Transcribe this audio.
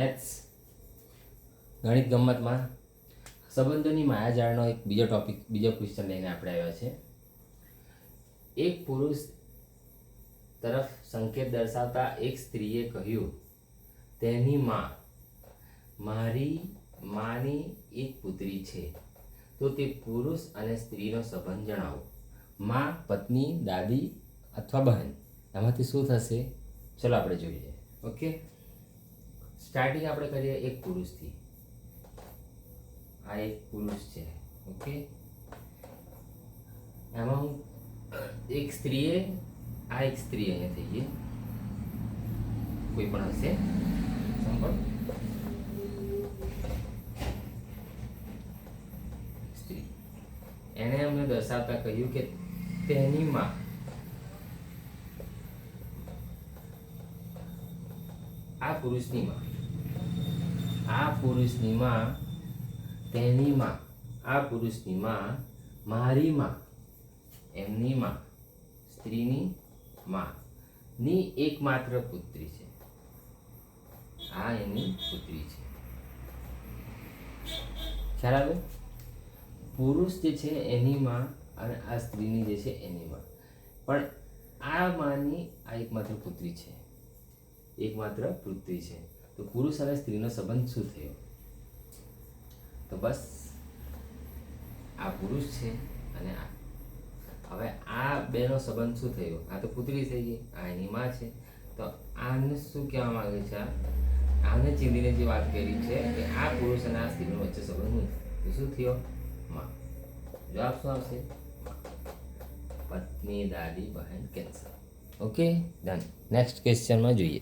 Maths ગણિત ગમતમાં સંબંધોની માયાજાળનો એક બીજો ટોપિક બીજો ક્વેશ્ચન લઈને આપણે આવ્યા છે એક પુરુષ તરફ સંકેત દર્શાવતા એક સ્ત્રીએ કહ્યું, તેની માં, મારી માની એક પુત્રી છે. તો તે પુરુષ અને સ્ત્રીનો સંબંધ જણાવો. માં, પત્ની, દાદી અથવા બહેન. એમાંથી શું થશે? ચલો આપણે જોઈએ. ઓકે સ્ટાર્ટિંગ આપણે કરીએ એક પુરુષથી. આ એક પુરુષ છે ઓકે એમાં હું એક સ્ત્રીએ, આ એક સ્ત્રી અહીંયા થઈ ગઈ. કોઈ પણ હશે. સાંભળ. સ્ત્રી. એને અમને દર્શાવતા કહ્યું કે તેની માં. આ પુરુષની માં. આ પુરુષની માં તેની માં આ પુરુષની માં મારી માં એમની માં સ્ત્રીની માં ની એકમાત્ર પુત્રી છે. આ એની પુત્રી છે. ખ્યાલ પુરુષ જે છે એની માં અને આ સ્ત્રીની જે છે એની માં પણ આ માની આ એકમાત્ર પુત્રી છે. એકમાત્ર પુત્રી છે. તો પુરુષ અને સ્ત્રીનો સંબંધ શું થયો તો બસ, આ પુરુષ છે અને આ હવે આ બેનો સંબંધ શું થયો? આ તો પુત્રી થઈ ગઈ, આ એની માં છે. તો આને શું કહેવા માંગે છે? આને ચીંધીને જે વાત કરી છે કે આ પુરુષ અને આ સ્ત્રીનો વચ્ચે સંબંધ શું તો શું થયો? માં, જવાબ શું આવશે? પત્ની, દાદી, બહેન, કેન્સર. ઓકે? ડન નેક્સ્ટ ક્વેશ્ચનમાં જોઈએ.